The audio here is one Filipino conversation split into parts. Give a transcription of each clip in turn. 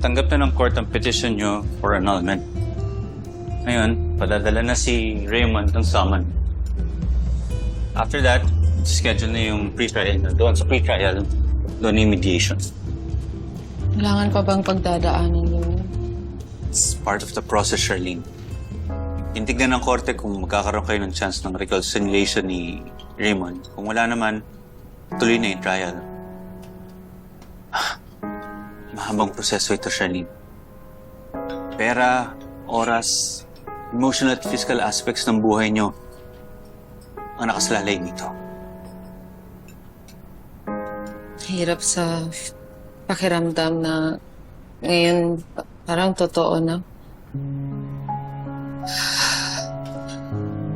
Tanggap na ng court ang petition nyo for annulment. Ngayon, padadala na si Raymond ng summon. After that, schedule na yung pre-trial na doon. Sa pre-trial, doon yung mediation. Kailangan pa bang pagdadaanan yun? It's part of the process, Charlene. Tintignan ng korte kung magkakaroon kayo ng chance ng reconciliation ni Raymond. Kung wala naman, tuloy na yung trial. Ah, Mahabang proseso ito, Charlene. Pera, oras, emotional at physical aspects ng buhay nyo ang nakasalalay dito. Hirap sa pakiramdam na ngayon pa- parang totoo na.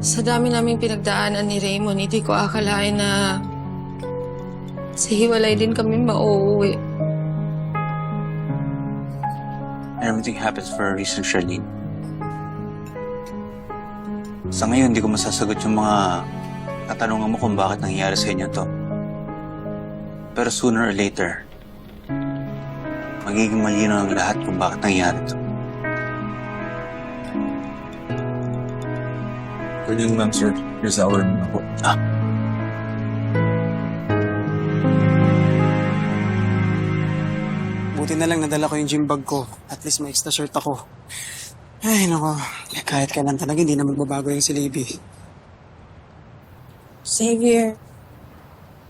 Sa dami naming pinagdaanan ni Raymond, hindi ko akalain na sa hiwalay din kami mauuwi. Everything happens for a reason, Charlene. Sa ngayon, hindi ko masasagot yung mga katanungan mo kung bakit nangyayari sa inyo to. Pero sooner or later, magiging malinaw ang lahat kung bakit nangyayari to. Evening, ma'am, sir. Here's our na Buti na lang nadala ko yung gym bag ko. At least may extra shirt ako. Ay, nako. Kahit kailan talaga, hindi na magbabago yung si Libby. Xavier,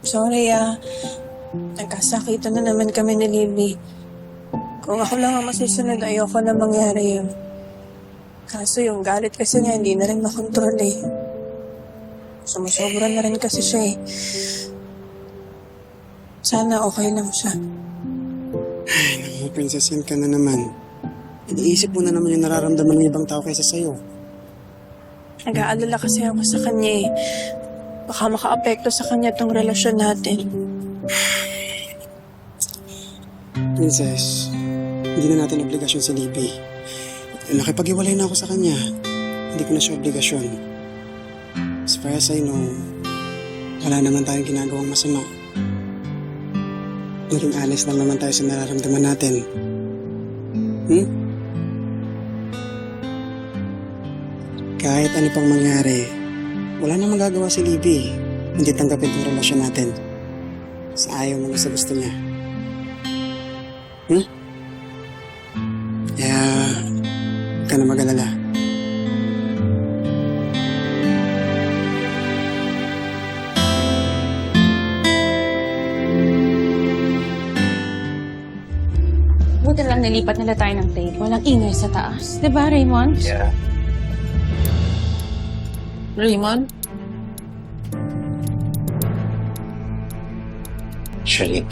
sorry ah. Nagkasakitan na naman kami ni Libby. Kung ako lang ang masusunod, ayoko na mangyari yun. Kaso yung galit kasi niya, hindi na rin makontrol eh. Sumusobra na rin kasi siya eh. Sana okay lang siya. Ay, princess, yun ka na naman. Iniisip mo na naman yung nararamdaman ng ibang tao kaysa sa'yo. Nag-aalala kasi ako sa kanya eh. Baka maka-apekto sa kanya tong relasyon natin. Princess, hindi na natin obligasyon si Libby. Nakipag-iwalay na ako sa kanya. Hindi ko na siya obligasyon. As far as I know, wala naman tayong ginagawang masama. Naging honest lang naman tayo sa nararamdaman natin. Hmm? Kahit ano pang mangyari, wala na magagawa si Libby. Hindi tanggapin ang relasyon natin. Sa ayaw mo na sa gusto niya. Hmm? Kaya, huwag ka na mag-alala. Nilipat nila tayo ng table. Walang ingay sa taas. Di ba, Raymond? Yeah. Raymond? Charlene,